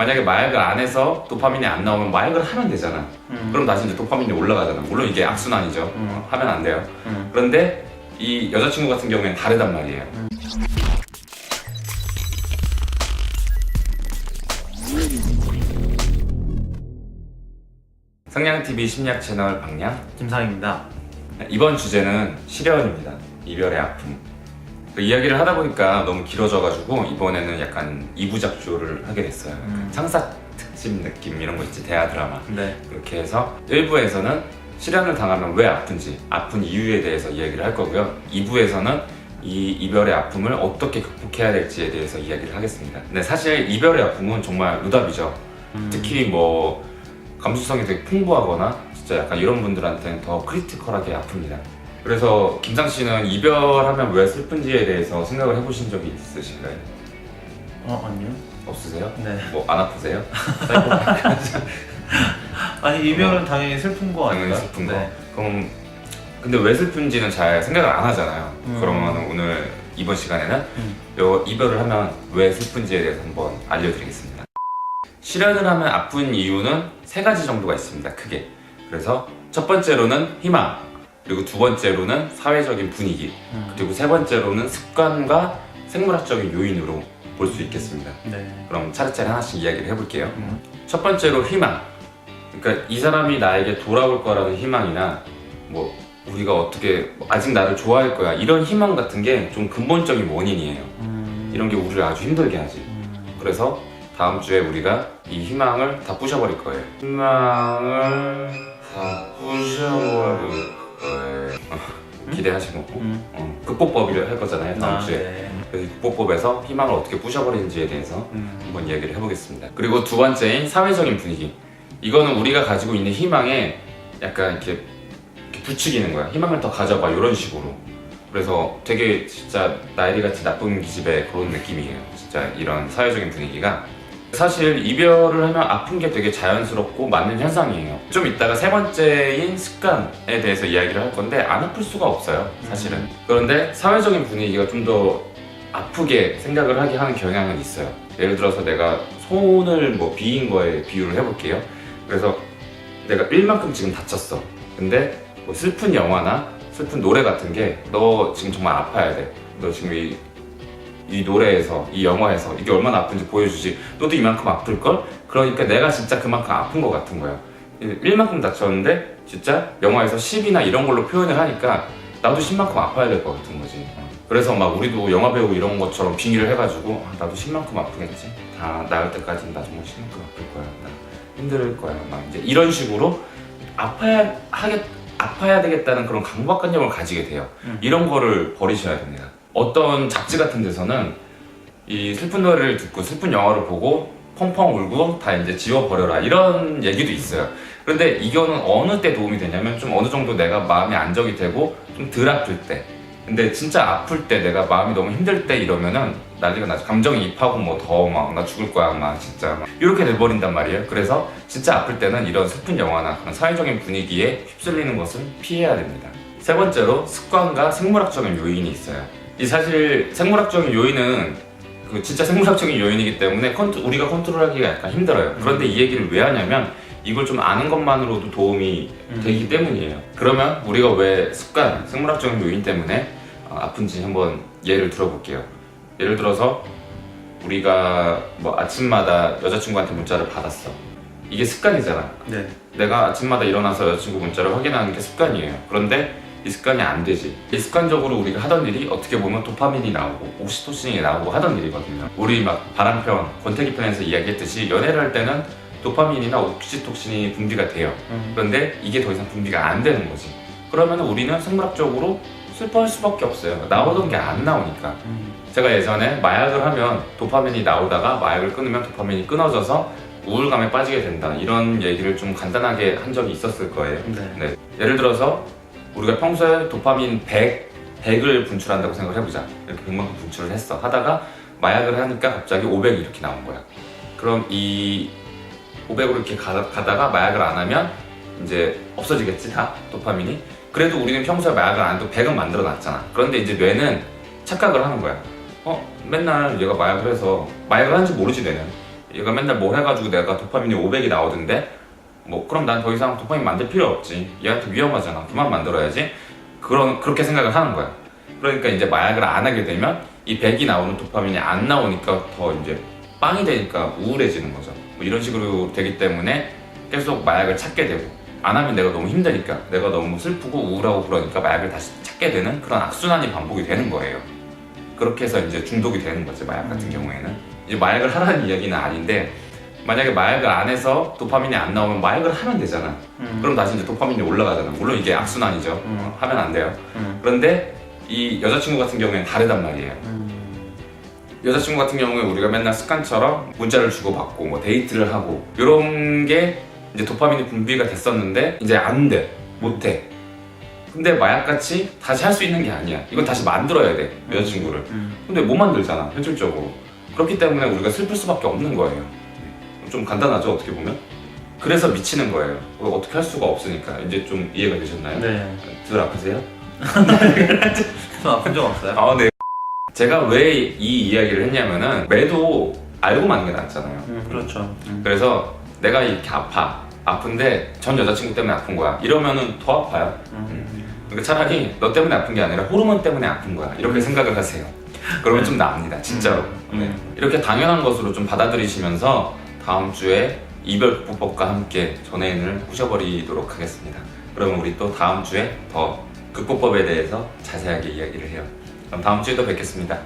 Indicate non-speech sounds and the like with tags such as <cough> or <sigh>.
만약에 마약을 안 해서 도파민이 안 나오면 마약을 하면 되잖아. 음. 그럼 다시 이제 도파민이 올라가잖아. 물론 이게 악순환이죠. 음. 어, 하면 안 돼요. 음. 그런데 이 여자친구 같은 경우에는 다르단 말이에요. 성냥TV 심리학 채널 박냥 김상입니다. 이번 주제는 실연입니다. 이별의 아픔. 그 이야기를 하다 보니까 너무 길어져가지고 이번에는 약간 이부작조를 하게 됐어요. 음. 상사 특집 느낌 이런 거 있지 대하 드라마 네. 그렇게 해서 1부에서는 실연을 당하면 왜 아픈지 아픈 이유에 대해서 이야기를 할 거고요 2부에서는 이 이별의 아픔을 어떻게 극복해야 될지에 대해서 이야기를 하겠습니다 근데 사실 이별의 아픔은 정말 루답이죠 음. 특히 뭐 감수성이 되게 풍부하거나 진짜 약간 이런 분들한테는 더 크리티컬하게 아픕니다 그래서 김상 씨는 이별하면 왜 슬픈지에 대해서 생각을 해보신 적이 있으신가요? 어 아니요. 없으세요? 네. 뭐 안 아프세요? <laughs> 아니 이별은 당연히 슬픈 거 당연히 아닌가요? 슬픈 거. 네. 그럼 근데 왜 슬픈지는 잘 생각을 안 하잖아요. 음. 그러면 오늘 이번 시간에는 음. 요 이별을 하면 왜 슬픈지에 대해서 한번 알려드리겠습니다. 실연을 하면 아픈 이유는 세 가지 정도가 있습니다. 크게. 그래서 첫 번째로는 희망, 그리고 두 번째로는 사회적인 분위기, 음. 그리고 세 번째로는 습관과 생물학적인 요인으로 볼 수 있겠습니다. 네. 그럼 차례차례 하나씩 이야기를 해볼게요. 음. 첫 번째로 희망. 그러니까 이 사람이 나에게 돌아올 거라는 희망이나 뭐 우리가 어떻게 뭐 아직 나를 좋아할 거야 이런 희망 같은 게 좀 근본적인 원인이에요. 음. 이런 게 우리를 아주 힘들게 하지. 음. 그래서 다음 주에 우리가 이 희망을 다 부셔버릴 거예요. 희망을 다 부셔버릴 거예요. 어, 기대하시고 음. 어, 극복법을 할 거잖아요 다음 아, 주에. 네. 그래서 이 극복법에서 희망을 어떻게 부셔버리는지에 대해서 음. 한번 이야기를 해보겠습니다. 그리고 두 번째인 사회적인 분위기. 이거는 우리가 가지고 있는 희망에 약간 이렇게, 이렇게 부추기는 거야. 희망을 더 가져봐 이런 식으로. 그래서 되게 진짜 나이리 같이 나쁜 기집애 그런 느낌이에요. 진짜 이런 사회적인 분위기가. 사실 이별을 하면 아픈 게 되게 자연스럽고 맞는 현상이에요. 좀 이따가 세 번째인 습관에 대해서 이야기를 할 건데 안 아플 수가 없어요. 사실은. 그런데 사회적인 분위기가 좀 더 아프게 생각을 하게 하는 경향은 있어요. 예를 들어서 내가 손을 뭐 비인 거에 비유를 해볼게요. 그래서 내가 1만큼 지금 다쳤어. 근데 뭐 슬픈 영화나 슬픈 노래 같은 게 너 지금 정말 아파야 돼. 너 지금 이, 이 노래에서, 이 영화에서 이게 얼마나 아픈지 보여주지. 너도 이만큼 아플걸? 그러니까 내가 진짜 그만큼 아픈 것 같은 거야. 1만큼 다쳤는데 진짜 영화에서 10이나 이런 걸로 표현을 하니까 나도 10만큼 아파야 될 것 같은 거지. 그래서 막 우리도 영화 배우 이런 것처럼 빙의를 해가지고 아, 나도 10만큼 아프겠지. 다 나을 때까지는 나 정말 10만큼 아플 거야. 나 힘들 거야. 막 이제 이런 식으로 아파야 하겠 아파야 되겠다는 그런 강박관념을 가지게 돼요. 음. 이런 거를 버리셔야 됩니다. 어떤 잡지 같은 데서는 이 슬픈 노래를 듣고 슬픈 영화를 보고 펑펑 울고 다 이제 지워버려라 이런 얘기도 있어요. 그런데 이거는 어느 때 도움이 되냐면 좀 어느 정도 내가 마음이 안정이 되고 좀 덜 아플 때. 근데 진짜 아플 때 내가 마음이 너무 힘들 때 이러면은 난리가 나죠. 감정이입하고 뭐 더 막 나 죽을 거야 막 진짜 막 이렇게 돼버린단 말이에요. 그래서 진짜 아플 때는 이런 슬픈 영화나 그런 사회적인 분위기에 휩쓸리는 것은 피해야 됩니다. 세 번째로 습관과 생물학적인 요인이 있어요. 이 사실 생물학적인 요인은 그 진짜 생물학적인 요인이기 때문에 컨트, 우리가 컨트롤하기가 약간 힘들어요. 그런데 이 얘기를 왜 하냐면 이걸 좀 아는 것만으로도 도움이 음. 되기 때문이에요. 그러면 우리가 왜 습관, 생물학적인 요인 때문에 어, 아픈지 한번 예를 들어볼게요. 예를 들어서 우리가 뭐 아침마다 여자친구한테 문자를 받았어. 이게 습관이잖아. 네. 내가 아침마다 일어나서 여자친구 문자를 확인하는 게 습관이에요. 그런데 이 습관이 안 되지. 이 습관적으로 우리가 하던 일이 어떻게 보면 도파민이 나오고 옥시토신이 나오고 하던 일이거든요. 우리 막 바람편, 권태기 편에서 이야기했듯이 연애를 할 때는 도파민이나 옥시토신이 분비가 돼요. 음. 그런데 이게 더 이상 분비가 안 되는 거지. 그러면 우리는 생물학적으로 슬퍼할 수밖에 없어요. 나오던 게 안 나오니까. 음. 제가 예전에 마약을 하면 도파민이 나오다가 마약을 끊으면 도파민이 끊어져서 우울감에 빠지게 된다. 이런 얘기를 좀 간단하게 한 적이 있었을 거예요. 네. 네. 예를 들어서 우리가 평소에 도파민 100, 100을 분출한다고 생각을 해보자. 이렇게 100만큼 분출을 했어. 하다가 마약을 하니까 갑자기 500이 이렇게 나온 거야. 그럼 이 500으로 이렇게 가, 가다가 마약을 안 하면 이제 없어지겠지 다 도파민이. 그래도 우리는 평소에 마약을 안 해도 100은 만들어 놨잖아. 그런데 이제 뇌는 착각을 하는 거야. 어 맨날 얘가 마약을 해서 마약을 하는지 모르지 뇌는. 얘가 맨날 뭐 해가지고 내가 도파민이 500이 나오던데 뭐 그럼 난 더 이상 도파민 만들 필요 없지. 얘한테 위험하잖아. 그만 만들어야지. 그런 그렇게 생각을 하는 거야. 그러니까 이제 마약을 안 하게 되면 이 100이 나오는 도파민이 안 나오니까 더 이제 빵이 되니까 우울해지는 거죠. 뭐 이런 식으로 되기 때문에 계속 마약을 찾게 되고 안 하면 내가 너무 힘드니까 내가 너무 슬프고 우울하고 그러니까 마약을 다시 찾게 되는 그런 악순환이 반복이 되는 거예요. 그렇게 해서 이제 중독이 되는 거지 마약 같은 음. 경우에는. 이제 마약을 하라는 이야기는 아닌데 만약에 마약을 안 해서 도파민이 안 나오면 마약을 하면 되잖아 음. 그럼 다시 이제 도파민이 올라가잖아 물론 이게 악순환이죠 음. 어, 하면 안 돼요 음. 그런데 이 여자친구 같은 경우에는 다르단 말이에요 음. 여자친구 같은 경우에 우리가 맨날 습관처럼 문자를 주고받고 뭐 데이트를 하고 이런 게 이제 도파민이 분비가 됐었는데 이제 안 돼, 못 해. 근데 마약같이 다시 할 수 있는 게 아니야. 이건 다시 만들어야 돼, 여자친구를. 음. 근데 못 만들잖아, 현실적으로. 그렇기 때문에 우리가 슬플 수밖에 없는 거예요. 좀 간단하죠, 어떻게 보면? 그래서 미치는 거예요. 어, 어떻게 할 수가 없으니까. 이제 좀 이해가 되셨나요? 네. 들 아프세요? 좀 아픈 적 없어요? 아, 네. 제가 왜 이 이야기를 했냐면은 매도 알고 맞는 게 낫잖아요. 음, 그렇죠. 음. 그래서 내가 이렇게 아파 아픈데 전 여자친구 때문에 아픈 거야 이러면은 더 아파요 음. 그러니까 차라리 너 때문에 아픈 게 아니라 호르몬 때문에 아픈 거야 이렇게 생각을 하세요 그러면 좀 나압니다 진짜로 음. 네. 이렇게 당연한 것으로 좀 받아들이시면서 다음 주에 이별 극복법과 함께 전혜인을 부셔버리도록 하겠습니다. 그러면 우리 또 다음 주에 더 극복법에 대해서 자세하게 이야기를 해요. 그럼 다음 주에 또 뵙겠습니다